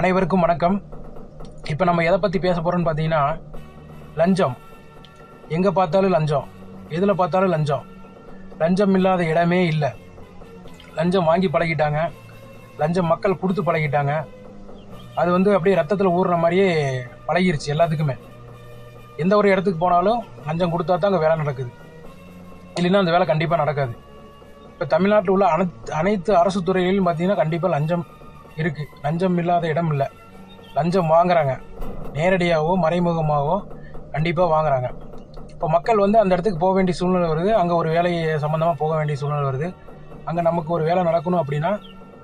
அனைவருக்கும் வணக்கம். இப்போ நம்ம எதை பற்றி பேச போகிறோம்னு பார்த்தீங்கன்னா லஞ்சம். எங்கே பார்த்தாலும் லஞ்சம். எதில் பார்த்தாலும் லஞ்சம். லஞ்சம் இல்லாத இடமே இல்லை. லஞ்சம் வாங்கி பழகிட்டாங்க. லஞ்சம் மக்கள் கொடுத்து பழகிட்டாங்க. அது வந்து அப்படியே ரத்தத்தில் ஊறுற மாதிரியே பழகிருச்சு எல்லாத்துக்குமே. எந்த ஒரு இடத்துக்கு போனாலும் லஞ்சம் கொடுத்தா தான் அங்கே வேலை நடக்குது. இல்லைன்னா அந்த வேலை கண்டிப்பாக நடக்காது. இப்போ தமிழ்நாட்டில் உள்ள அனைத்து அனைத்து அரசு துறைகளிலும் பார்த்தீங்கன்னா கண்டிப்பாக லஞ்சம் இருக்குது லஞ்சம் இல்லாத இடம் இல்லை. லஞ்சம் வாங்குறாங்க. நேரடியாகவோ மறைமுகமாகவோ கண்டிப்பாக வாங்குறாங்க. இப்போ மக்கள் வந்து அந்த இடத்துக்கு போக வேண்டிய சூழ்நிலை வருது. அங்கே ஒரு வேலை சம்மந்தமாக போக வேண்டிய சூழ்நிலை வருது. அங்கே நமக்கு ஒரு வேலை நடக்கணும் அப்படின்னா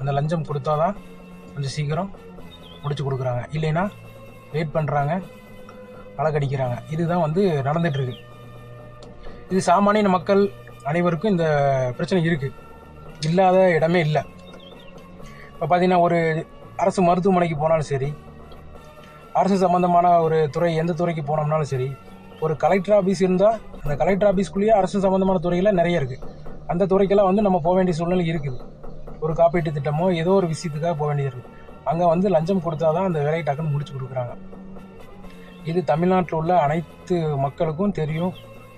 அந்த லஞ்சம் கொடுத்தா தான் கொஞ்சம் சீக்கிரம் முடிச்சு கொடுக்குறாங்க. இல்லைன்னா வெயிட் பண்ணுறாங்க அழகடிக்கிறாங்க இதுதான் வந்து நடந்துகிட்ருக்கு இது சாமானிய மக்கள் அனைவருக்கும் இந்த பிரச்சனை இருக்குது இல்லாத இடமே இல்லை. இப்போ பார்த்தீங்கன்னா ஒரு அரசு மருத்துவமனைக்கு போனாலும் சரி அரசு சம்மந்தமான ஒரு துறை எந்த துறைக்கு போனோம்னாலும் சரி ஒரு கலெக்டர் ஆஃபீஸ் இருந்தால் அந்த கலெக்டர் ஆஃபீஸ்க்குள்ளேயே அரசு சம்மந்தமான துறைகள் நிறைய இருக்குது அந்த துறைக்கெல்லாம் வந்து நம்ம போக வேண்டிய சூழ்நிலை இருக்குது. ஒரு காப்பீட்டு திட்டமோ ஏதோ ஒரு விஷயத்துக்காக போக வேண்டியது இருக்குது அங்கே வந்து லஞ்சம் கொடுத்தா தான் அந்த வேலையை டக்குன்னு முடிச்சு கொடுக்குறாங்க. இது தமிழ்நாட்டில் உள்ள அனைத்து மக்களுக்கும் தெரியும்.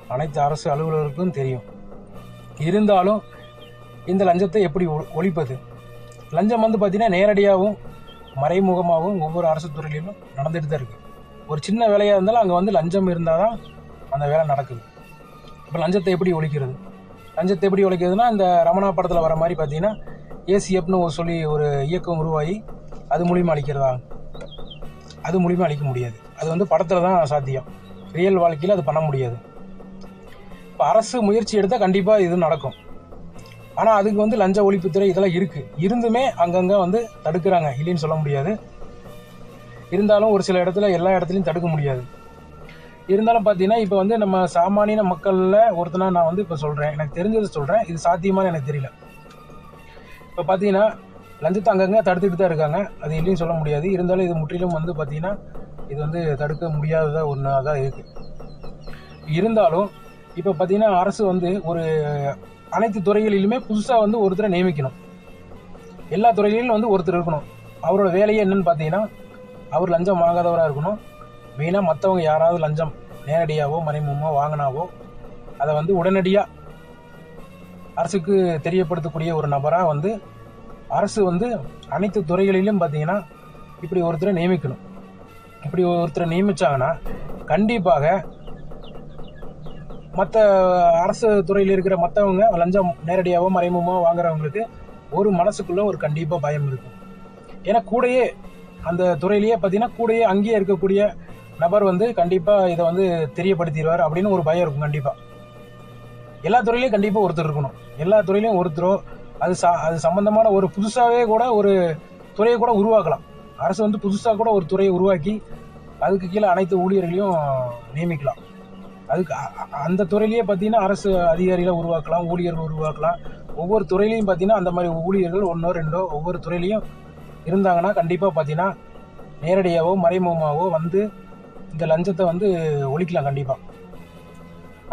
அனைத்து அரசு அலுவலருக்கும் தெரியும். இருந்தாலும் இந்த லஞ்சத்தை எப்படி ஒ- ஒழிப்பது? லஞ்சம் வந்து பார்த்திங்கன்னா நேரடியாகவும் மறைமுகமாகவும் ஒவ்வொரு அரசு துறையிலும் நடந்துட்டு தான் இருக்குது ஒரு சின்ன வேலையாக இருந்தாலும் அங்கே வந்து லஞ்சம் இருந்தால் தான் அந்த வேலை நடக்குது. இப்போ லஞ்சத்தை எப்படி ஒழிக்கிறது? லஞ்சத்தை எப்படி ஒழிக்கிறதுனா இந்த ரமணா படத்தில் வர மாதிரி பார்த்தீங்கன்னா ஏசிஎப்னு ஒரு சொல்லி ஒரு இயக்கம் உருவாகி அது மூலிமா அழிக்கிறதா? அது மூலிமா அழிக்க முடியாது. அது வந்து படத்தில் தான் சாத்தியம். ரியல் வாழ்க்கையில் அது பண்ண முடியாது. இப்போ அரசு முயற்சி எடுத்தால் கண்டிப்பாக இது நடக்கும். ஆனால் அதுக்கு வந்து லஞ்ச ஒழிப்புத்துறை இதெல்லாம் இருக்குது இருந்துமே அங்கங்கே வந்து தடுக்கிறாங்க. இல்லைன்னு சொல்ல முடியாது. இருந்தாலும் ஒரு சில இடத்துல எல்லா இடத்துலையும் தடுக்க முடியாது. இருந்தாலும் பார்த்தீங்கன்னா இப்போ வந்து நம்ம சாமானிய மக்களில் ஒருத்தனா நான் வந்து இப்போ சொல்கிறேன் எனக்கு தெரிஞ்சதை சொல்கிறேன் இது சாத்தியமானு எனக்கு தெரியல. இப்போ பார்த்தீங்கன்னா லஞ்சத்தை அங்கங்கே தடுத்துட்டு தான் இருக்காங்க. அது இல்லைன்னு சொல்ல முடியாது. இருந்தாலும் இது முற்றிலும் வந்து பார்த்தீங்கன்னா இது வந்து தடுக்க முடியாததா ஒன்றா தான் இருக்குது இருந்தாலும் இப்போ பார்த்தீங்கன்னா அரசு வந்து ஒரு அனைத்து துறைகளிலுமே புதுசாக வந்து ஒருத்தரை நியமிக்கணும். எல்லா துறைகளிலும் வந்து ஒருத்தர் இருக்கணும். அவரோட வேலையே என்னன்னு பார்த்தீங்கன்னா அவர் லஞ்சம் வாங்காதவராக இருக்கணும். மெயினாக மற்றவங்க யாராவது லஞ்சம் நேரடியாகவோ மறைமுகமோ வாங்கினாவோ அதை வந்து உடனடியாக அரசுக்கு தெரியப்படுத்தக்கூடிய ஒரு நபராக வந்து அரசு வந்து அனைத்து துறைகளிலும் பார்த்தீங்கன்னா இப்படி ஒருத்தரை நியமிக்கணும். இப்படி ஒருத்தரை நியமித்தாங்கன்னா கண்டிப்பாக மற்ற அரசு துறையில் இருக்கிற மற்றவங்க லஞ்சம் நேரடியாகவோ மறைமுகமாக வாங்குறவங்களுக்கு ஒரு மனசுக்குள்ள ஒரு கண்டிப்பாக பயம் இருக்கும். ஏன்னா கூடயே அந்த துறையிலேயே பார்த்தீங்கன்னா கூடயே அங்கேயே இருக்கக்கூடிய நபர் வந்து கண்டிப்பாக இதை வந்து தெரியப்படுத்திடுவார் அப்படின்னு ஒரு பயம் இருக்கும் கண்டிப்பாக எல்லா துறையிலையும் கண்டிப்பாக ஒருத்தர் இருக்கணும். எல்லா துறையிலையும் ஒருத்தரோ அது சா அது சம்மந்தமான ஒரு புதுசாகவே கூட ஒரு துறையை கூட உருவாக்கலாம். அரசு வந்து புதுசாக கூட ஒரு துறையை உருவாக்கி அதுக்கு கீழே அனைத்து ஊழியர்களையும் நியமிக்கலாம். அதுக்கு அந்த துறையிலேயே பார்த்தீங்கன்னா அரசு அதிகாரிகளை உருவாக்கலாம் ஊழியர்கள் உருவாக்கலாம். ஒவ்வொரு துறையிலையும் பார்த்தீங்கன்னா அந்த மாதிரி ஊழியர்கள் ஒன்றோ ரெண்டோ ஒவ்வொரு துறையிலையும் இருந்தாங்கன்னா கண்டிப்பாக பார்த்தீங்கன்னா நேரடியாகவோ மறைமுகமாகவோ வந்து இந்த லஞ்சத்தை வந்து ஒழிக்கலாம் கண்டிப்பாக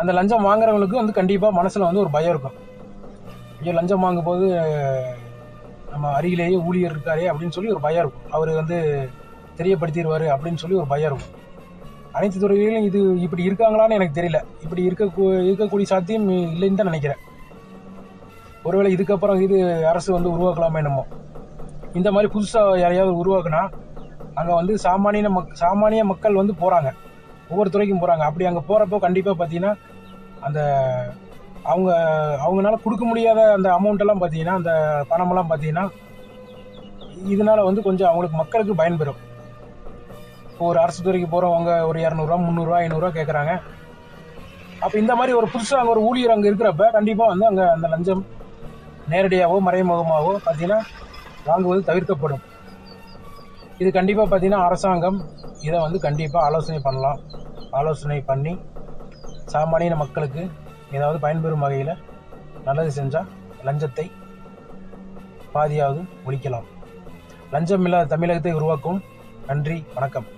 அந்த லஞ்சம் வாங்குறவங்களுக்கு வந்து கண்டிப்பாக மனசில் வந்து ஒரு பயம் இருக்கும். ஐயோ லஞ்சம் வாங்கும்போது நம்ம அருகிலேயே ஊழியர் இருக்காரே அப்படின்னு சொல்லி ஒரு பயம் இருக்கும். அவர் வந்து தெரியப்படுத்திடுவார் அப்படின்னு சொல்லி ஒரு பயம் இருக்கும். அனைத்து துறைகளிலும் இது இப்படி இருக்காங்களான்னு எனக்கு தெரியல. இப்படி இருக்க இருக்கக்கூடிய சாத்தியம் இல்லைன்னு தான் நினைக்கிறேன். ஒருவேளை இதுக்கப்புறம் இது அரசு வந்து உருவாக்கலாமே என்னமோ. இந்த மாதிரி புதுசாக யாரையாவது உருவாக்குனா அங்கே வந்து சாமானிய மக் சாமானிய மக்கள் வந்து போகிறாங்க ஒவ்வொரு துறைக்கும் போகிறாங்க அப்படி அங்கே போகிறப்போ கண்டிப்பாக பார்த்தீங்கன்னா அந்த அவங்க அவங்களால கொடுக்க முடியாத அந்த அமௌண்ட்டெல்லாம் பார்த்தீங்கன்னா அந்த பணமெல்லாம் பார்த்தீங்கன்னா இதனால வந்து கொஞ்சம் அவங்களுக்கு மக்களுக்கு பயன்பெறும். இப்போ ஒரு அரசு துறைக்கு போகிறவங்க ஒரு இரநூறுவா முந்நூறுரூவா ஐநூறுரூவா கேட்குறாங்க அப்போ இந்த மாதிரி ஒரு புதுசாக அங்கே ஒரு ஊழியர் அங்கே இருக்கிறப்ப கண்டிப்பாக வந்து அங்கே அந்த லஞ்சம் நேரடியாகவோ மறைமுகமாகவோ பார்த்தீங்கன்னா வாங்குவது தவிர்க்கப்படும். இது கண்டிப்பாக பார்த்தீங்கன்னா அரசாங்கம் இதை வந்து கண்டிப்பாக ஆலோசனை பண்ணலாம். ஆலோசனை பண்ணி சாமானிய மக்களுக்கு ஏதாவது பயன்பெறும் வகையில் நல்லது செஞ்சால் லஞ்சத்தை பாதியாவது ஒழிக்கலாம். லஞ்சம் இல்லாத தமிழகத்தை உருவாக்கும். நன்றி வணக்கம்.